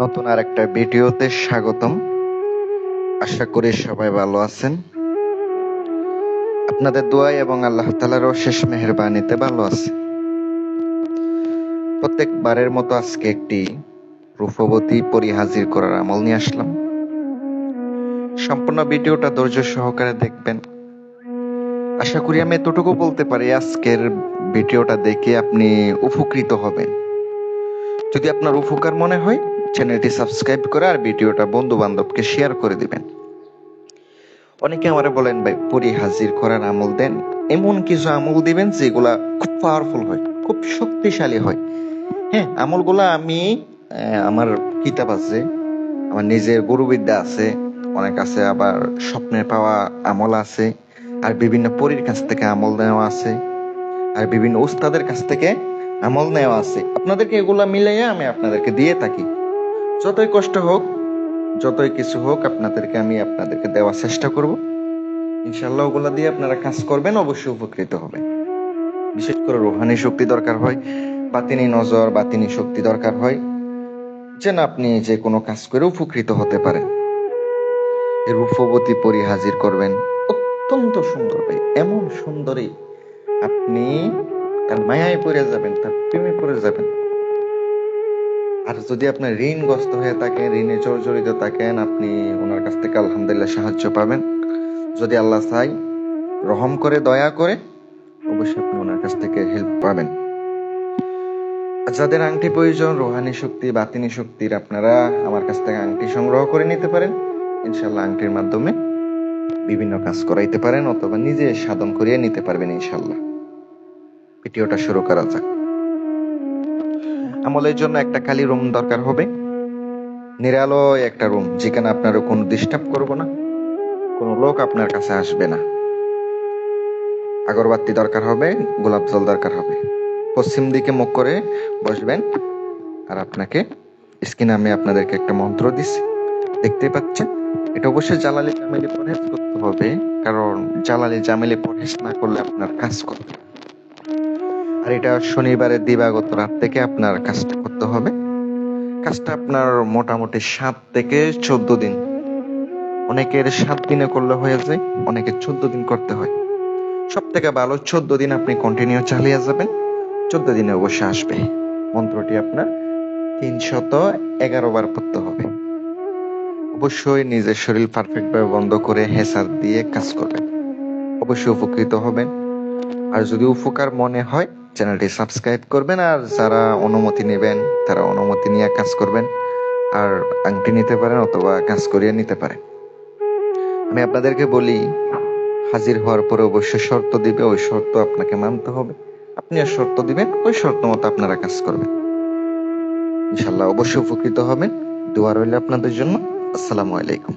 নতুন আর একটা ভিডিওতে স্বাগতম। আশা করি সবাই ভালো আছেন। আপনাদের দোয়াই এবং আল্লাহ তালার শেষ মেহরবানিতে ভালো আছে প্রত্যেকবারের মতো আজকে একটি রূপবতী পরি হাজির করার আমল নিয়ে আসলাম। সম্পূর্ণ ভিডিওটা ধৈর্য সহকারে দেখবেন। আশা করি আমি এতটুকু বলতে পারি, আজকের ভিডিওটা দেখে আপনি উপকৃত হবেন। যদি আপনার উপকার মনে হয় চ্যানেলটি সাবস্ক্রাইব করে আর ভিডিওটা বন্ধু বান্ধবকে শেয়ার করে দিবেন। অনেকে আমারে বলেন, ভাই, পরি হাজির করার আমল দেন। এমন কিছু আমল দিবেন যেগুলা খুব পাওয়ারফুল হয়, খুব শক্তিশালী হয়। হ্যাঁ আমলগুলা আমি আমার কিতাব আছে, আমার নিজের গুরুবিদ্যা আছে, অনেক আছে আবার স্বপ্নের পাওয়া আমল আছে, আর বিভিন্ন পরীর কাছ থেকে আমল নেওয়া আছে, আর বিভিন্ন উস্তাদের কাছ থেকে আমল নেওয়া আছে। আপনাদেরকে এগুলা মিলাইয়া আমি আপনাদেরকে দিয়ে থাকি। যতই কষ্ট হোক, যতই কিছু হোক, আপনাদেরকে আমি আপনাদেরকে দেওয়ার চেষ্টা করব। ইনশাল্লাহ ওগুলা দিয়ে আপনারা কাজ করবেন, অবশ্যই উপকৃত হবেন। বিশেষ করে রোহানি শক্তি দরকার হয়, বাতিনি নজর, বাতিনি শক্তি দরকার হয়। যেন আপনি যে কোনো কাজ করে উপকৃত হতে পারেন। রূপবতী পরি হাজির করবেন। অত্যন্ত সুন্দর ভাই, এমন সুন্দরী। আপনি তার মায়ায় পড়ে যাবেন, তার প্রেমে পড়ে যাবেন। আর যদি আপনার ঋণগ্রস্ত হয়ে থাকেন, ঋণে জর্জরিত থাকেন, আপনি ওনার কাছ থেকে আলহামদুলিল্লাহ সাহায্য পাবেন। যদি আল্লাহ চাই, রহম করে, দয়া করে, অবশ্যই আপনি ওনার কাছ থেকে হেল্প পাবেন। যাদের আংটি প্রয়োজন, রোহানি শক্তি, বাতিনি শক্তির, আপনারা আমার কাছ থেকে আংটি সংগ্রহ করে নিতে পারেন। ইনশাল্লাহ আংটির মাধ্যমে বিভিন্ন কাজ করাইতে পারেন অথবা নিজে সাধন করিয়ে নিতে পারবেন ইনশাল্লাহ ভিডিওটা শুরু করা যাক। আমলের জন্য একটা খালি রুম দরকার হবে। নিরালয় একটা রুম যেখানে আপনার কোনো ডিস্টার্ব করব না, কোনো লোক আপনার কাছে আসবে না। আগরবাতি দরকার হবে, গোলাপ জল দরকার হবে। পশ্চিম দিকে মুখ করে বসবেন, আর আপনাকে স্ক্রিনে আমি আপনাদেরকে একটা মন্ত্র দিচ্ছি দেখতে পাচ্ছেন? এটা অবশ্যই জালালি জামেলি পরহেজ করতে হবে, কারণ জালালি জামেলি পরহেজ না করলে আপনার কাজ করবে। আর এটা শনিবারের দিবাগত রাত থেকে আপনার কাজটা করতে হবে। কাজটা আপনার মোটামুটি সাত থেকে চোদ্দ দিন। অনেকের সাত দিনে করলে হয়ে যায়, অনেকের চোদ্দ দিন করতে হয়। সব থেকে ভালো, চোদ্দ দিন আপনি কন্টিনিউ চালিয়ে যাবেন। চোদ্দ দিনে অবশ্যই আসবে। মন্ত্রটি আপনার তিনশত এগারো বার পড়তে হবে। অবশ্যই নিজের শরীর পারফেক্টভাবে বন্ধ করে হেসার দিয়ে কাজ করবেন। অবশ্যই উপকৃত হবেন। আর যদি উপকার মনে হয় চ্যানেলটি সাবস্ক্রাইব করবেন আর যারা অনুমতি নেবেন, তারা অনুমতি নিয়ে কাজ করবেন। আর আংটি নিতে পারেন অথবা কাজ করিয়ে নিতে পারেন। আমি আপনাদেরকে বলি, হাজির হওয়ার পরে অবশ্যই শর্ত দিবে, ওই শর্ত আপনাকে মানতে হবে। আপনি আর শর্ত দিবেন, ওই শর্ত মতো আপনারা কাজ করবেন। ইনশাল্লাহ অবশ্যই উপকৃত হবেন। দোয়া রইল আপনাদের জন্য। আসসালামু আলাইকুম।